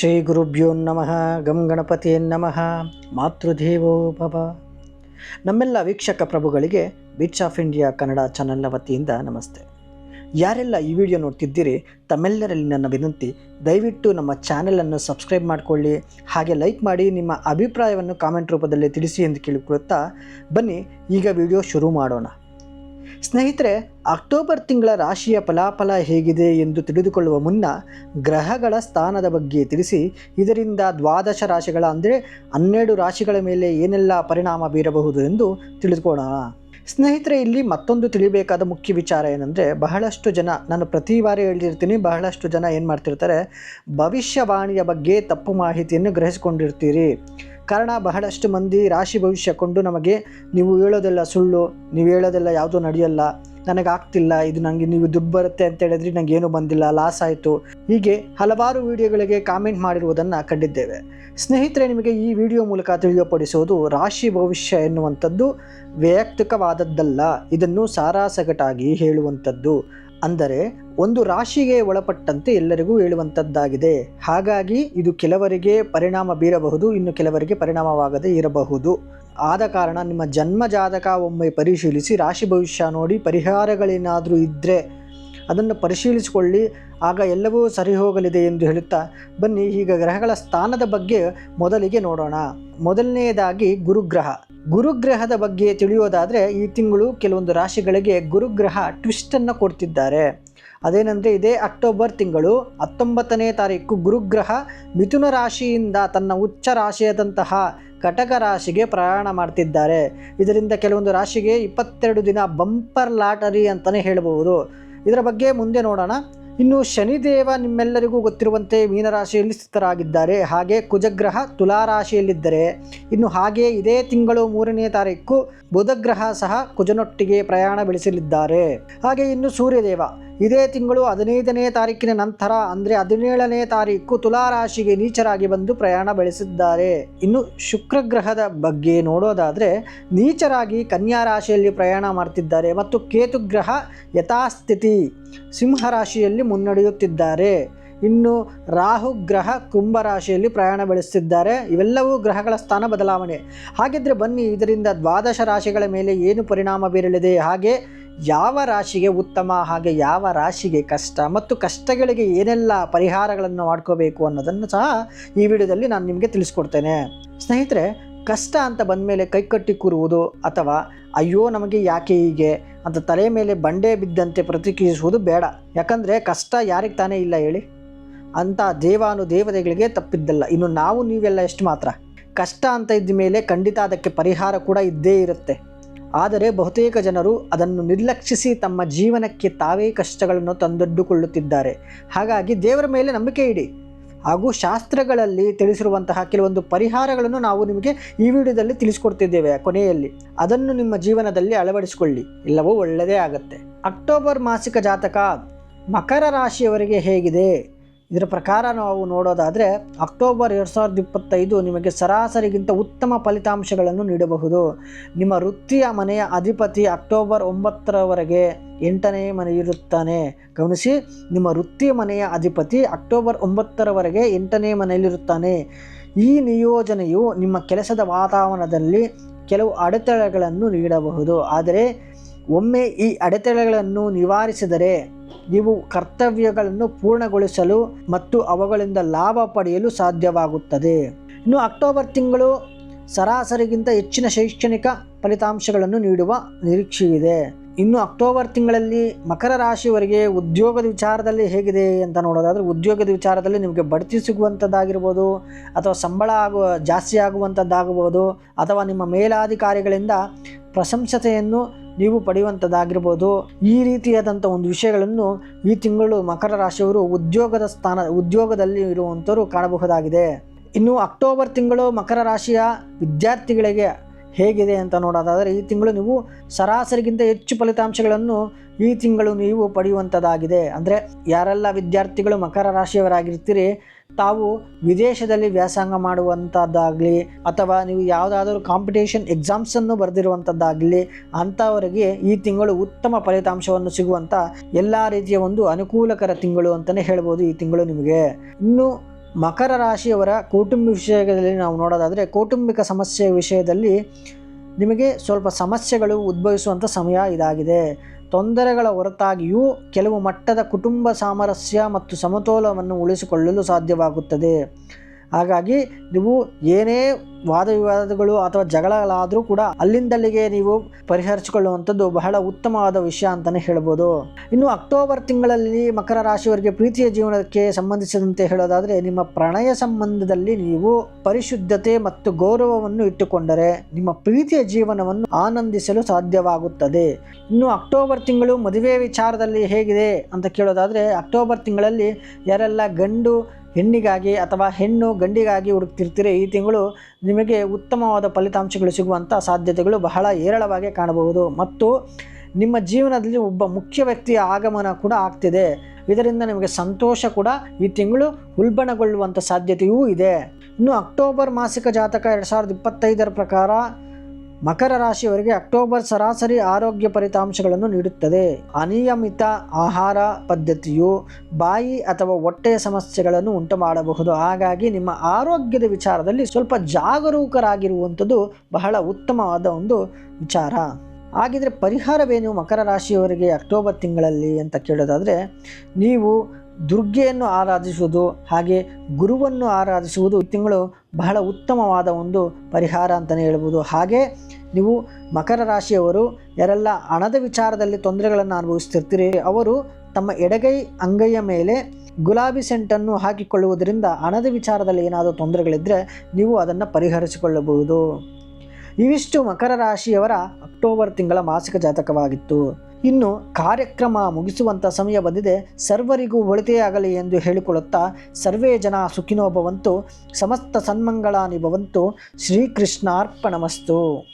ಶ್ರೀ ಗುರುಭ್ಯೋ ನಮಃ, ಗಂ ನಮಃ, ಮಾತೃದೇವೋ ಭವ. ನಮ್ಮೆಲ್ಲ ವೀಕ್ಷಕ ಪ್ರಭುಗಳಿಗೆ ಬೀಚ್ ಆಫ್ ಇಂಡಿಯಾ ಕನ್ನಡ ಚಾನೆಲ್ನ ವತಿಯಿಂದ ನಮಸ್ತೆ. ಯಾರೆಲ್ಲ ಈ ವಿಡಿಯೋ ನೋಡ್ತಿದ್ದೀರಿ, ತಮ್ಮೆಲ್ಲರಲ್ಲಿ ನನ್ನ ವಿನಂತಿ, ದಯವಿಟ್ಟು ನಮ್ಮ ಚಾನೆಲನ್ನು ಸಬ್ಸ್ಕ್ರೈಬ್ ಮಾಡಿಕೊಳ್ಳಿ, ಹಾಗೆ ಲೈಕ್ ಮಾಡಿ, ನಿಮ್ಮ ಅಭಿಪ್ರಾಯವನ್ನು ಕಾಮೆಂಟ್ ರೂಪದಲ್ಲಿ ತಿಳಿಸಿ ಎಂದು ಕೇಳಿಕೊಳ್ಳುತ್ತಾ ಬನ್ನಿ, ಈಗ ವಿಡಿಯೋ ಶುರು ಮಾಡೋಣ. ಸ್ನೇಹಿತರೆ, ಅಕ್ಟೋಬರ್ ತಿಂಗಳ ರಾಶಿಯ ಫಲಾಫಲ ಹೇಗಿದೆ ಎಂದು ತಿಳಿದುಕೊಳ್ಳುವ ಮುನ್ನ ಗ್ರಹಗಳ ಸ್ಥಾನದ ಬಗ್ಗೆ ತಿಳಿಸಿ, ಇದರಿಂದ ದ್ವಾದಶ ರಾಶಿಗಳ ಅಂದರೆ ಹನ್ನೆರಡು ರಾಶಿಗಳ ಮೇಲೆ ಏನೆಲ್ಲ ಪರಿಣಾಮ ಬೀರಬಹುದು ಎಂದು ತಿಳಿದುಕೊಳ್ಳೋಣ. ಸ್ನೇಹಿತರೆ, ಇಲ್ಲಿ ಮತ್ತೊಂದು ತಿಳಿಬೇಕಾದ ಮುಖ್ಯ ವಿಚಾರ ಏನಂದರೆ, ಬಹಳಷ್ಟು ಜನ, ನಾನು ಪ್ರತಿ ಬಾರಿ ಹೇಳಿರ್ತೀನಿ, ಬಹಳಷ್ಟು ಜನ ಏನು ಮಾಡ್ತಿರ್ತಾರೆ, ಭವಿಷ್ಯವಾಣಿಯ ಬಗ್ಗೆ ತಪ್ಪು ಮಾಹಿತಿಯನ್ನು ಗ್ರಹಿಸಿಕೊಂಡಿರ್ತೀರಿ. ಕಾರಣ ಬಹಳಷ್ಟು ಮಂದಿ ರಾಶಿ ಭವಿಷ್ಯ ಕೊಂಡು ನಮಗೆ ನೀವು ಹೇಳೋದೆಲ್ಲ ಸುಳ್ಳು, ನೀವು ಹೇಳೋದೆಲ್ಲ ಯಾವುದೂ ನಡೆಯಲ್ಲ, ನನಗಾಗ್ತಿಲ್ಲ, ಇದು ನನಗೆ ನೀವು ದುಡ್ಡು ಬರುತ್ತೆ ಅಂತ ಹೇಳಿದ್ರೆ ನನಗೆ ಏನೂ ಬಂದಿಲ್ಲ ಲಾಸ್ ಆಯಿತು. ಹೀಗೆ ಹಲವಾರು ವಿಡಿಯೋಗಳಿಗೆ ಕಾಮೆಂಟ್ ಮಾಡಿರುವುದನ್ನು ಕಂಡಿದ್ದೇವೆ. ಸ್ನೇಹಿತರೆ, ನಿಮಗೆ ಈ ವಿಡಿಯೋ ಮೂಲಕ ತಿಳಿಯಪಡಿಸುವುದು ರಾಶಿ ಭವಿಷ್ಯ ಎನ್ನುವಂಥದ್ದು ವೈಯಕ್ತಿಕವಾದದ್ದಲ್ಲ, ಇದನ್ನು ಸಾರಾಸಗಟಾಗಿ ಹೇಳುವಂಥದ್ದು. ಅಂದರೆ ಒಂದು ರಾಶಿಗೆ ಒಳಪಟ್ಟಂತೆ ಎಲ್ಲರಿಗೂ ಹೇಳುವಂಥದ್ದಾಗಿದೆ ಹಾಗಾಗಿ ಇದು ಕೆಲವರಿಗೆ ಪರಿಣಾಮ ಬೀರಬಹುದು, ಇನ್ನು ಕೆಲವರಿಗೆ ಪರಿಣಾಮವಾಗದೆ ಇರಬಹುದು. ಆದ ಕಾರಣ ನಿಮ್ಮ ಜನ್ಮ ಜಾತಕ ಒಮ್ಮೆ ಪರಿಶೀಲಿಸಿ, ರಾಶಿ ಭವಿಷ್ಯ ನೋಡಿ ಪರಿಹಾರಗಳೇನಾದರೂ ಇದ್ದರೆ ಅದನ್ನು ಪರಿಶೀಲಿಸಿಕೊಳ್ಳಿ. ಆಗ ಎಲ್ಲವೂ ಸರಿ ಹೋಗಲಿದೆ ಎಂದು ಹೇಳುತ್ತಾ, ಬನ್ನಿ ಈಗ ಗ್ರಹಗಳ ಸ್ಥಾನದ ಬಗ್ಗೆ ಮೊದಲಿಗೆ ನೋಡೋಣ. ಮೊದಲನೆಯದಾಗಿ ಗುರುಗ್ರಹ. ಗುರುಗ್ರಹದ ಬಗ್ಗೆ ತಿಳಿಯೋದಾದರೆ ಈ ತಿಂಗಳು ಕೆಲವೊಂದು ರಾಶಿಗಳಿಗೆ ಗುರುಗ್ರಹ ಟ್ವಿಸ್ಟನ್ನು ಕೊಡ್ತಿದ್ದಾರೆ. ಅದೇನೆಂದರೆ ಇದೇ ಅಕ್ಟೋಬರ್ ತಿಂಗಳು ಹತ್ತೊಂಬತ್ತನೇ ತಾರೀಕು ಗುರುಗ್ರಹ ಮಿಥುನ ರಾಶಿಯಿಂದ ತನ್ನ ಉಚ್ಚ ರಾಶಿಯಾದಂತಹ ಕಟಕ ರಾಶಿಗೆ ಪ್ರಯಾಣ ಮಾಡ್ತಿದ್ದಾರೆ. ಇದರಿಂದ ಕೆಲವೊಂದು ರಾಶಿಗೆ ಇಪ್ಪತ್ತೆರಡು ದಿನ ಬಂಪರ್ ಲಾಟರಿ ಅಂತಲೇ ಹೇಳಬಹುದು. ಇದರ ಬಗ್ಗೆ ಮುಂದೆ ನೋಡೋಣ. ಇನ್ನು ಶನಿದೇವ ನಿಮ್ಮೆಲ್ಲರಿಗೂ ಗೊತ್ತಿರುವಂತೆ ಮೀನರಾಶಿಯಲ್ಲಿ ಸ್ಥಿತರಾಗಿದ್ದಾರೆ. ಹಾಗೆ ಕುಜಗ್ರಹ ತುಲಾರಾಶಿಯಲ್ಲಿದ್ದರೆ ಇನ್ನು ಹಾಗೆ ಇದೇ ತಿಂಗಳು ಮೂರನೇ ತಾರೀಕು ಬುಧಗ್ರಹ ಸಹ ಕುಜನೊಟ್ಟಿಗೆ ಪ್ರಯಾಣ ಬೆಳೆಸಲಿದ್ದಾರೆ. ಹಾಗೆ ಇನ್ನು ಸೂರ್ಯದೇವ. ಇದೇ ತಿಂಗಳು ಹದಿನೈದನೇ ತಾರೀಕಿನ ನಂತರ ಅಂದರೆ ಹದಿನೇಳನೇ ತಾರೀಕು ತುಲಾರಾಶಿಗೆ ನೀಚರಾಗಿ ಬಂದು ಪ್ರಯಾಣ ಬೆಳೆಸಿದ್ದಾರೆ. ಇನ್ನು ಶುಕ್ರಗ್ರಹದ ಬಗ್ಗೆ ನೋಡೋದಾದರೆ ನೀಚರಾಗಿ ಕನ್ಯಾ ರಾಶಿಯಲ್ಲಿ ಪ್ರಯಾಣ ಮಾಡ್ತಿದ್ದಾರೆ ಮತ್ತು ಕೇತುಗ್ರಹ ಯಥಾಸ್ಥಿತಿ ಸಿಂಹರಾಶಿಯಲ್ಲಿ ಮುನ್ನಡೆಯುತ್ತಿದ್ದಾರೆ. ಇನ್ನು ರಾಹು ಗ್ರಹ ಕುಂಭರಾಶಿಯಲ್ಲಿ ಪ್ರಯಾಣ ಬೆಳೆಸ್ತಿದ್ದಾರೆ. ಇವೆಲ್ಲವೂ ಗ್ರಹಗಳ ಸ್ಥಾನ ಬದಲಾವಣೆ. ಹಾಗಿದ್ರೆ ಬನ್ನಿ ಇದರಿಂದ ದ್ವಾದಶ ರಾಶಿಗಳ ಮೇಲೆ ಏನು ಪರಿಣಾಮ ಬೀರಲಿದೆ? ಹಾಗೆ ಯಾವ ರಾಶಿಗೆ ಉತ್ತಮ, ಹಾಗೆ ಯಾವ ರಾಶಿಗೆ ಕಷ್ಟ ಮತ್ತು ಕಷ್ಟಗಳಿಗೆ ಏನೆಲ್ಲ ಪರಿಹಾರಗಳನ್ನು ಮಾಡ್ಕೋಬೇಕು ಅನ್ನೋದನ್ನು ಸಹ ಈ ವಿಡಿಯೋದಲ್ಲಿ ನಾನು ನಿಮಗೆ ತಿಳಿಸ್ಕೊಡ್ತೇನೆ. ಸ್ನೇಹಿತರೆ, ಕಷ್ಟ ಅಂತ ಬಂದ ಮೇಲೆ ಕೈಕಟ್ಟಿ ಕೂರುವುದು ಅಥವಾ ಅಯ್ಯೋ ನಮಗೆ ಯಾಕೆ ಹೀಗೆ ಅಂತ ತಲೆ ಮೇಲೆ ಬಂಡೆ ಬಿದ್ದಂತೆ ಪ್ರತಿಕ್ರಿಯಿಸುವುದು ಬೇಡ. ಯಾಕಂದರೆ ಕಷ್ಟ ಯಾರಿಗೆ ತಾನೇ ಇಲ್ಲ ಹೇಳಿ. ಅಂತ ದೇವಾನು ದೇವತೆಗಳಿಗೆ ತಪ್ಪಿದ್ದಲ್ಲ. ಇನ್ನು ನಾವು ನೀವೆಲ್ಲ ಎಷ್ಟು ಮಾತ್ರ? ಕಷ್ಟ ಅಂತ ಇದ್ದ ಮೇಲೆ ಖಂಡಿತ ಅದಕ್ಕೆ ಪರಿಹಾರ ಕೂಡ ಇದ್ದೇ ಇರುತ್ತೆ. ಆದರೆ ಬಹುತೇಕ ಜನರು ಅದನ್ನು ನಿರ್ಲಕ್ಷಿಸಿ ತಮ್ಮ ಜೀವನಕ್ಕೆ ತಾವೇ ಕಷ್ಟಗಳನ್ನು ತಂದೊಡ್ಡುಕೊಳ್ಳುತ್ತಿದ್ದಾರೆ. ಹಾಗಾಗಿ ದೇವರ ಮೇಲೆ ನಂಬಿಕೆ ಇಡಿ. ಹಾಗೂ ಶಾಸ್ತ್ರಗಳಲ್ಲಿ ತಿಳಿಸಿರುವಂತಹ ಕೆಲವೊಂದು ಪರಿಹಾರಗಳನ್ನು ನಾವು ನಿಮಗೆ ಈ ವಿಡಿಯೋದಲ್ಲಿ ತಿಳಿಸ್ಕೊಡ್ತಿದ್ದೇವೆ ಕೊನೆಯಲ್ಲಿ. ಅದನ್ನು ನಿಮ್ಮ ಜೀವನದಲ್ಲಿ ಅಳವಡಿಸಿಕೊಳ್ಳಿ. ಇಲ್ಲವೋ ಒಳ್ಳೆಯದೇ ಆಗುತ್ತೆ. ಅಕ್ಟೋಬರ್ ಮಾಸಿಕ ಜಾತಕ ಮಕರ ರಾಶಿಯವರಿಗೆ ಹೇಗಿದೆ? ಇದರ ಪ್ರಕಾರ ನಾವು ನೋಡೋದಾದರೆ ಅಕ್ಟೋಬರ್ ಎರಡು ಸಾವಿರದ ಇಪ್ಪತ್ತೈದು ನಿಮಗೆ ಸರಾಸರಿಗಿಂತ ಉತ್ತಮ ಫಲಿತಾಂಶಗಳನ್ನು ನೀಡಬಹುದು. ನಿಮ್ಮ ವೃತ್ತಿಯ ಮನೆಯ ಅಧಿಪತಿ ಅಕ್ಟೋಬರ್ ಒಂಬತ್ತರವರೆಗೆ ಎಂಟನೇ ಮನೆಯಲ್ಲಿರುತ್ತಾನೆ ಗಮನಿಸಿ, ನಿಮ್ಮ ವೃತ್ತಿಯ ಮನೆಯ ಅಧಿಪತಿ ಅಕ್ಟೋಬರ್ ಒಂಬತ್ತರವರೆಗೆ ಎಂಟನೇ ಮನೆಯಲ್ಲಿರುತ್ತಾನೆ ಈ ನಿಯೋಜನೆಯು ನಿಮ್ಮ ಕೆಲಸದ ವಾತಾವರಣದಲ್ಲಿ ಕೆಲವು ಅಡೆತಡೆಗಳನ್ನು ನೀಡಬಹುದು. ಆದರೆ, ಒಮ್ಮೆ ಈ ಅಡೆತಡೆಗಳನ್ನು ನಿವಾರಿಸಿದರೆ ನೀವು ಕರ್ತವ್ಯಗಳನ್ನು ಪೂರ್ಣಗೊಳಿಸಲು ಮತ್ತು ಅವುಗಳಿಂದ ಲಾಭ ಪಡೆಯಲು ಸಾಧ್ಯವಾಗುತ್ತದೆ. ಇನ್ನು ಅಕ್ಟೋಬರ್ ತಿಂಗಳು ಸರಾಸರಿಗಿಂತ ಹೆಚ್ಚಿನ ಶೈಕ್ಷಣಿಕ ಫಲಿತಾಂಶಗಳನ್ನು ನೀಡುವ ನಿರೀಕ್ಷೆಯಿದೆ. ಇನ್ನು ಅಕ್ಟೋಬರ್ ತಿಂಗಳಲ್ಲಿ ಮಕರ ರಾಶಿಯವರಿಗೆ ಉದ್ಯೋಗದ ವಿಚಾರದಲ್ಲಿ ಹೇಗಿದೆ ಅಂತ ನೋಡೋದಾದರೆ, ಉದ್ಯೋಗದ ವಿಚಾರದಲ್ಲಿ ನಿಮಗೆ ಬಡ್ತಿ ಸಿಗುವಂಥದ್ದಾಗಿರ್ಬೋದು ಅಥವಾ ಸಂಬಳ ಆಗುವ, ಜಾಸ್ತಿ ಆಗುವಂಥದ್ದಾಗಬಹುದು ಅಥವಾ ನಿಮ್ಮ ಮೇಲಾಧಿಕಾರಿಗಳಿಂದ ಪ್ರಶಂಸತೆಯನ್ನು ನೀವು ಪಡೆಯುವಂಥದ್ದಾಗಿರ್ಬೋದು. ಈ ರೀತಿಯಾದಂಥ ಒಂದು ವಿಷಯಗಳನ್ನು ಈ ತಿಂಗಳು ಮಕರ ರಾಶಿಯವರು ಉದ್ಯೋಗದ ಸ್ಥಾನ, ಉದ್ಯೋಗದಲ್ಲಿ ಇರುವಂಥವರು ಕಾಣಬಹುದಾಗಿದೆ. ಇನ್ನು ಅಕ್ಟೋಬರ್ ತಿಂಗಳು ಮಕರ ರಾಶಿಯ ವಿದ್ಯಾರ್ಥಿಗಳಿಗೆ ಹೇಗಿದೆ ಅಂತ ನೋಡೋದಾದರೆ ಈ ತಿಂಗಳು ನೀವು ಸರಾಸರಿಗಿಂತ ಹೆಚ್ಚು ಫಲಿತಾಂಶಗಳನ್ನು ಈ ತಿಂಗಳು ನೀವು ಪಡೆಯುವಂಥದ್ದಾಗಿದೆ. ಅಂದರೆ ಯಾರೆಲ್ಲ ವಿದ್ಯಾರ್ಥಿಗಳು ಮಕರ ರಾಶಿಯವರಾಗಿರ್ತೀರಿ, ತಾವು ವಿದೇಶದಲ್ಲಿ ವ್ಯಾಸಂಗ ಮಾಡುವಂಥದ್ದಾಗಲಿ, ಅಥವಾ ನೀವು ಯಾವುದಾದರೂ ಕಾಂಪಿಟೇಷನ್ ಎಕ್ಸಾಮ್ಸನ್ನು ಬರೆದಿರುವಂಥದ್ದಾಗಲಿ, ಅಂಥವರಿಗೆ ಈ ತಿಂಗಳು ಉತ್ತಮ ಫಲಿತಾಂಶವನ್ನು ಸಿಗುವಂಥ ಎಲ್ಲ ರೀತಿಯ ಒಂದು ಅನುಕೂಲಕರ ತಿಂಗಳು ಅಂತಲೇ ಹೇಳ್ಬೋದು ಈ ತಿಂಗಳು ನಿಮಗೆ. ಇನ್ನು ಮಕರ ರಾಶಿಯವರ ಕೌಟುಂಬ ವಿಷಯದಲ್ಲಿ ನಾವು ನೋಡೋದಾದರೆ ಕೌಟುಂಬಿಕ ಸಮಸ್ಯೆ ವಿಷಯದಲ್ಲಿ ನಿಮಗೆ ಸ್ವಲ್ಪ ಸಮಸ್ಯೆಗಳು ಉದ್ಭವಿಸುವಂಥ ಸಮಯ ಇದಾಗಿದೆ. ತೊಂದರೆಗಳ ಹೊರತಾಗಿಯೂ ಕೆಲವು ಮಟ್ಟದ ಕುಟುಂಬ ಸಾಮರಸ್ಯ ಮತ್ತು ಸಮತೋಲವನ್ನು ಉಳಿಸಿಕೊಳ್ಳಲು ಸಾಧ್ಯವಾಗುತ್ತದೆ. ಹಾಗಾಗಿ ನೀವು ಏನೇ ವಾದ ವಿವಾದಗಳು ಅಥವಾ ಜಗಳಗಳಾದರೂ ಕೂಡ ಅಲ್ಲಿಂದಲ್ಲಿಗೆ ನೀವು ಪರಿಹರಿಸಿಕೊಳ್ಳುವಂಥದ್ದು ಬಹಳ ಉತ್ತಮವಾದ ವಿಷಯ ಅಂತಲೇ ಹೇಳ್ಬೋದು. ಇನ್ನು ಅಕ್ಟೋಬರ್ ತಿಂಗಳಲ್ಲಿ ಮಕರ ರಾಶಿಯವರಿಗೆ ಪ್ರೀತಿಯ ಜೀವನಕ್ಕೆ ಸಂಬಂಧಿಸಿದಂತೆ ಹೇಳೋದಾದರೆ ನಿಮ್ಮ ಪ್ರಣಯ ಸಂಬಂಧದಲ್ಲಿ ನೀವು ಪರಿಶುದ್ಧತೆ ಮತ್ತು ಗೌರವವನ್ನು ಇಟ್ಟುಕೊಂಡರೆ ನಿಮ್ಮ ಪ್ರೀತಿಯ ಜೀವನವನ್ನು ಆನಂದಿಸಲು ಸಾಧ್ಯವಾಗುತ್ತದೆ. ಇನ್ನು ಅಕ್ಟೋಬರ್ ತಿಂಗಳು ಮದುವೆ ವಿಚಾರದಲ್ಲಿ ಹೇಗಿದೆ ಅಂತ ಕೇಳೋದಾದರೆ ಅಕ್ಟೋಬರ್ ತಿಂಗಳಲ್ಲಿ ಯಾರೆಲ್ಲ ಗಂಡು ಹೆಣ್ಣಿಗಾಗಿ ಅಥವಾ ಹೆಣ್ಣು ಗಂಡಿಗಾಗಿ ಹುಡುಕ್ತಿರ್ತೀರಿ, ಈ ತಿಂಗಳು ನಿಮಗೆ ಉತ್ತಮವಾದ ಫಲಿತಾಂಶಗಳು ಸಿಗುವಂಥ ಸಾಧ್ಯತೆಗಳು ಬಹಳ ಹೇರಳವಾಗಿ ಕಾಣಬಹುದು. ಮತ್ತು ನಿಮ್ಮ ಜೀವನದಲ್ಲಿ ಒಬ್ಬ ಮುಖ್ಯ ವ್ಯಕ್ತಿಯ ಆಗಮನ ಕೂಡ ಆಗ್ತಿದೆ. ಇದರಿಂದ ನಿಮಗೆ ಸಂತೋಷ ಕೂಡ ಈ ತಿಂಗಳು ಉಲ್ಬಣಗೊಳ್ಳುವಂಥ ಸಾಧ್ಯತೆಯೂ ಇದೆ. ಇನ್ನು ಅಕ್ಟೋಬರ್ ಮಾಸಿಕ ಜಾತಕ ಎರಡು ಸಾವಿರದ ಇಪ್ಪತ್ತೈದರ ಪ್ರಕಾರ ಮಕರ ರಾಶಿಯವರಿಗೆ ಅಕ್ಟೋಬರ್ ಸರಾಸರಿ ಆರೋಗ್ಯ ಫಲಿತಾಂಶಗಳನ್ನು ನೀಡುತ್ತದೆ. ಅನಿಯಮಿತ ಆಹಾರ ಪದ್ಧತಿಯು ಬಾಯಿ ಅಥವಾ ಹೊಟ್ಟೆಯ ಸಮಸ್ಯೆಗಳನ್ನು ಉಂಟು ಮಾಡಬಹುದು ಹಾಗಾಗಿ ನಿಮ್ಮ ಆರೋಗ್ಯದ ವಿಚಾರದಲ್ಲಿ ಸ್ವಲ್ಪ ಜಾಗರೂಕರಾಗಿರುವಂಥದ್ದು ಬಹಳ ಉತ್ತಮವಾದ ಒಂದು ವಿಚಾರ. ಹಾಗಿದ್ರೆ ಪರಿಹಾರವೇನು ಮಕರ ರಾಶಿಯವರಿಗೆ ಅಕ್ಟೋಬರ್ ತಿಂಗಳಲ್ಲಿ ಅಂತ ಕೇಳೋದಾದರೆ, ನೀವು ದುರ್ಗೆಯನ್ನು ಆರಾಧಿಸುವುದು ಹಾಗೆ ಗುರುವನ್ನು ಆರಾಧಿಸುವುದು ತಿಂಗಳು ಬಹಳ ಉತ್ತಮವಾದ ಒಂದು ಪರಿಹಾರ ಅಂತಲೇ ಹೇಳ್ಬೋದು. ಹಾಗೆ ನೀವು ಮಕರ ರಾಶಿಯವರು ಯಾರೆಲ್ಲ ಹಣದ ವಿಚಾರದಲ್ಲಿ ತೊಂದರೆಗಳನ್ನು ಅನುಭವಿಸ್ತಿರ್ತೀರಿ, ಅವರು ತಮ್ಮ ಎಡಗೈ ಅಂಗೈಯ ಮೇಲೆ ಗುಲಾಬಿ ಸೆಂಟನ್ನು ಹಾಕಿಕೊಳ್ಳುವುದರಿಂದ ಹಣದ ವಿಚಾರದಲ್ಲಿ ಏನಾದರೂ ತೊಂದರೆಗಳಿದ್ದರೆ ನೀವು ಅದನ್ನು ಪರಿಹರಿಸಿಕೊಳ್ಳಬಹುದು. ಇವಿಷ್ಟು ಮಕರ ರಾಶಿಯವರ ಅಕ್ಟೋಬರ್ ತಿಂಗಳ ಮಾಸಿಕ ಜಾತಕವಾಗಿತ್ತು. ಇನ್ನು ಕಾರ್ಯಕ್ರಮ ಮುಗಿಸುವಂಥ ಸಮಯ ಬಂದಿದೆ. ಸರ್ವರಿಗೂ ಒಳಿತೆಯಾಗಲಿ ಎಂದು ಹೇಳಿಕೊಳ್ಳುತ್ತಾ ಸರ್ವೇ ಜನ ಸುಖಿನೋ ಭವಂತು ಸಮಸ್ತ ಸನ್ಮಂಗಳಾನಿ ಭವಂತು, ಶ್ರೀಕೃಷ್ಣಾರ್ಪಣಮಸ್ತು.